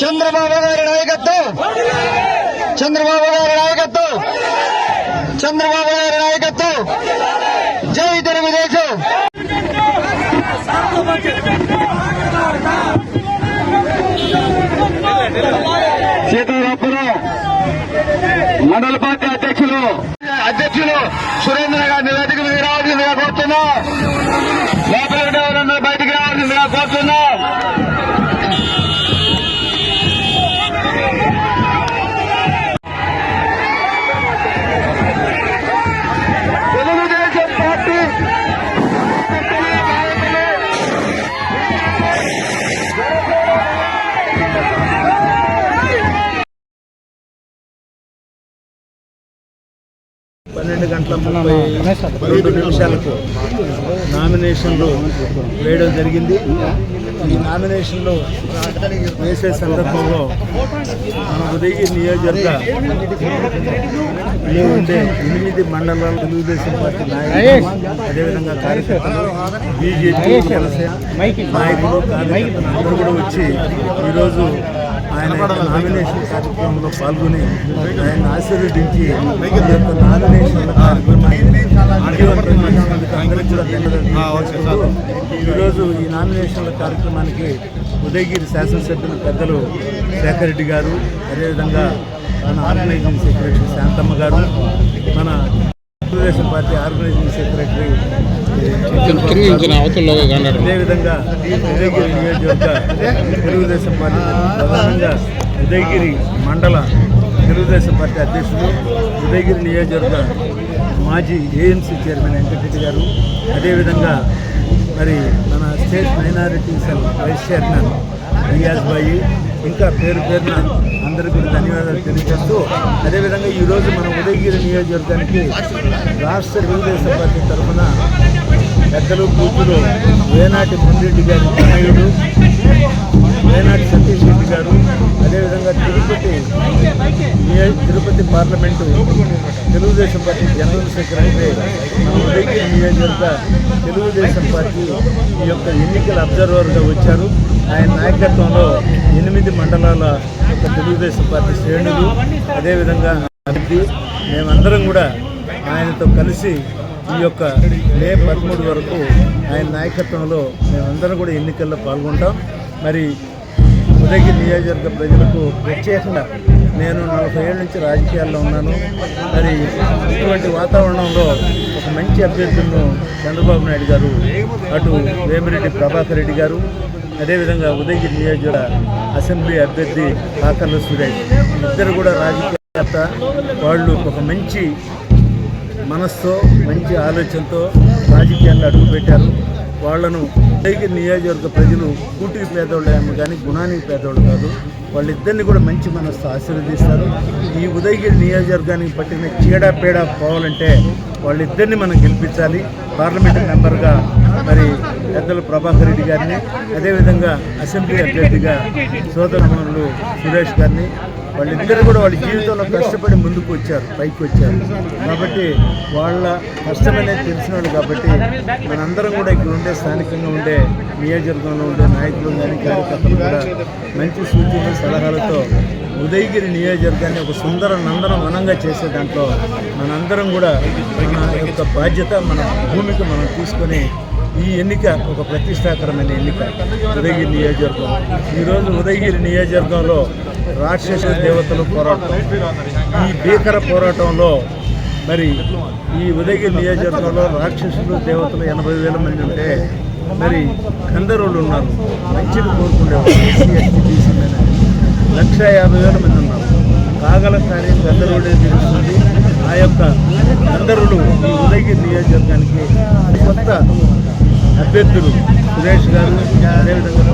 చంద్రబాబు గారి నాయకత్వం. చంద్రబాబు గారి నాయకత్వం. చంద్రబాబు గారి నాయకత్వం. జై తెలుగుదేశం. సీతారాపురం మండల పార్టీ అధ్యక్షులు అధ్యక్షులు సురేంద్ర పన్నెండు గంటల ముప్పై రెండు నిమిషాలకు నామినేషన్లు వేయడం జరిగింది. ఈ నామినేషన్లు వేసే సందర్భంలో మన ఉదయగిరి నియోజకవర్గ లో ఉండే ఎనిమిది మండలాల తెలుగుదేశం పార్టీ నాయకులు అదేవిధంగా కార్యకర్తలు బీజేపీ జనసేన నాయకులు కార్యకర్తలు అందరూ కూడా వచ్చి ఈరోజు ఆయన నామినేషన్ కార్యక్రమంలో పాల్గొని ఆయన ఆశీర్వదించి ఈ యొక్క నామినేషన్ కార్యక్రమాన్ని విజయవంతం చేసినందుకు అందరికీ కూడా ధన్యవాదాలు తెలియజేస్తూ ఈరోజు ఈ నామినేషన్ల కార్యక్రమానికి ఉదయగిరి శాసనసభ్యులు పెద్దలు శేఖర్ రెడ్డి గారు అదేవిధంగా మన ఆర్గనైజింగ్ సెక్రటరీ శాంతమ్మ గారు మన తెలుగుదేశం పార్టీ ఆర్గనైజింగ్ సెక్రటరీ కింద నుంచి అదేవిధంగా ఉదయగిరి నియోజకవర్గ తెలుగుదేశం పార్టీ ప్రధానంగా ఉదయగిరి మండల తెలుగుదేశం పార్టీ అధ్యక్షుడు ఉదయగిరి నియోజకవర్గ మాజీ ఏఎంసీ చైర్మన్ వెంకటరెడ్డి గారు అదేవిధంగా మరి మన state minority cell vice chairman Riyaz bhai ఇంకా పేరు పేరున అందరికీ కూడా ధన్యవాదాలు తెలియజేస్తూ అదేవిధంగా ఈరోజు మన ఉదయగిరి నియోజకవర్గానికి రాష్ట్ర తెలుగుదేశం పార్టీ తరఫున పెద్దలు కూతురు వేనాటి మున్రెడ్డి గారి తనయుడు వేనాటి సతీష్ రెడ్డి గారు అదేవిధంగా Tirupati Tirupati parliament Telugu Desam party general secretary మన ఉదయగిరి నియోజకవర్గ తెలుగుదేశం పార్టీ ఈ యొక్క ఎన్నికల అబ్జర్వర్గా వచ్చారు. ఆయన నాయకత్వంలో ఎనిమిది మండలాల యొక్క తెలుగుదేశం పార్టీ శ్రేణులు అదేవిధంగా మేమందరం కూడా ఆయనతో కలిసి ఈ యొక్క మే పదమూడు వరకు ఆయన నాయకత్వంలో మేమందరం కూడా ఎన్నికల్లో పాల్గొంటాం. మరి ఉదయగిరి నియోజకవర్గ ప్రజలకు ప్రత్యేకంగా నేను నలభై ఏళ్ళ నుంచి రాజకీయాల్లో ఉన్నాను. మరి ఇటువంటి వాతావరణంలో ఒక మంచి అభ్యర్థులను చంద్రబాబు నాయుడు గారు అటు వేమిరెడ్డి ప్రభాకర్ రెడ్డి గారు అదేవిధంగా ఉదయగిరి నియోజకవర్గ అసెంబ్లీ అభ్యర్థి కాకర్ల సురేష్. ఇద్దరు కూడా రాజకీయ వాళ్ళు ఒక మంచి మనస్తో మంచి ఆలోచనతో రాజకీయాల్లో అడుగుపెట్టారు. వాళ్ళను ఉదయగిరి నియోజకవర్గ ప్రజలు కూటికి పేదవాళ్ళు ఏమో కానీ గుణానికి పేదవాళ్ళు కాదు. వాళ్ళిద్దరిని కూడా మంచి మనస్తో ఆశీర్వదిస్తారు. ఈ ఉదయగిరి నియోజకవర్గానికి పట్టిన చీడ పేడ పోవాలంటే వాళ్ళిద్దరిని మనం గెలిపించాలి. పార్లమెంట్ మెంబర్గా మరి పెద్దలు ప్రభాకర్ రెడ్డి గారిని అదేవిధంగా అసెంబ్లీ అభ్యర్థిగా సోదరమనులు సురేష్ గారిని వాళ్ళిద్దరు కూడా వాళ్ళ జీవితంలో కష్టపడి ముందుకు వచ్చారు పైకి వచ్చారు. కాబట్టి వాళ్ళ కష్టమనేది తెలిసిన వాళ్ళు కాబట్టి మనందరం కూడా ఇక్కడ ఉండే స్థానికంగా ఉండే నియోజకవర్గంలో ఉండే నాయకులు కానీ కార్యకర్తలు కూడా మంచి సూచనలు సలహాలతో ఉదయగిరి నియోజకవర్గాన్ని ఒక సుందర నందన వనంగా చేసే దాంట్లో మనందరం కూడా మన యొక్క బాధ్యత మన భూమికి మనం తీసుకొని ఈ ఎన్నిక ఒక ప్రతిష్టాకరమైన ఎన్నిక ఉదయగిరి నియోజకవర్గం. ఈరోజు ఉదయగిరి నియోజకవర్గంలో రాక్షస దేవతలు పోరాటం. ఈ భీకర పోరాటంలో మరి ఈ ఉదయగిరి నియోజకవర్గంలో రాక్షసులు దేవతలు ఎనభై వేల మంది ఉంటే మరి గంధర్వులు ఉన్నారు. మంచిని కోరుకునేవారు. లక్ష యాభై వేల మంది ఉన్నారు. కాగల కార్యం గంధర్వుడే తెలుస్తుంది ఆ యొక్క గంధర్వులు ఈ ఉదయగిరి నియోజకవర్గానికి కొత్త అభ్యర్థులు సురేష్ గారు అదేవిధంగా